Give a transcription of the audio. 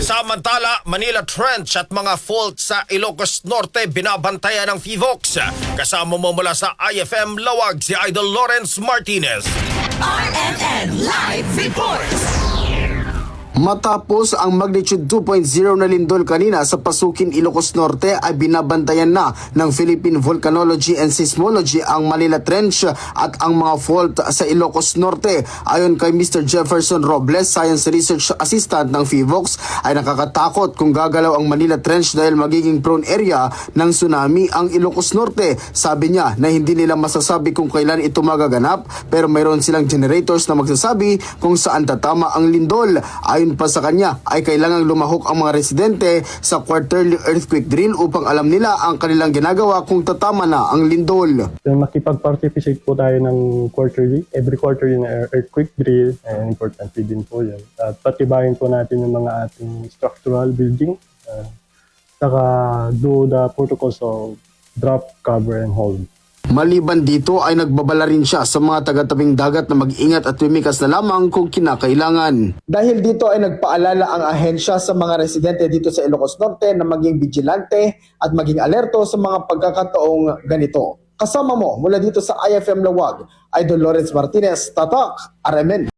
Samantala, Manila Trench at mga fault sa Ilocos Norte binabantayan ng FIVOX. Kasama mo mula sa IFM Lawag si Idol Lawrence Martinez. RMN Live Reports. Matapos ang magnitude 2.0 na lindol kanina sa Pasukin, Ilocos Norte ay binabantayan na ng Philippine Volcanology and Seismology ang Manila Trench at ang mga fault sa Ilocos Norte. Ayon kay Mr. Jefferson Robles, Science Research Assistant ng FIVOX, ay nakakatakot kung gagalaw ang Manila Trench dahil magiging prone area ng tsunami ang Ilocos Norte. Sabi niya na hindi nila masasabi kung kailan ito magaganap pero mayroon silang generators na magsasabi kung saan tatama ang lindol. Ayon pa sa kanya ay kailangang lumahok ang mga residente sa quarterly earthquake drill upang alam nila ang kanilang ginagawa kung tatama na ang lindol. So, makipag-participate po tayo ng quarterly, every quarterly na earthquake drill, and importantly din po yun. At patibayin po natin yung mga ating structural building, uh, saka do the protocols of drop, cover, and hold. Maliban dito ay nagbabala rin siya sa mga taga-tabing dagat na mag-ingat at lumikas na lamang kung kinakailangan. Dahil dito ay nagpaalala ang ahensya sa mga residente dito sa Ilocos Norte na maging vigilante at maging alerto sa mga pagkakataong ganito. Kasama mo mula dito sa IFM Lawag, Idol Lawrence Martinez, Tatak, RMN.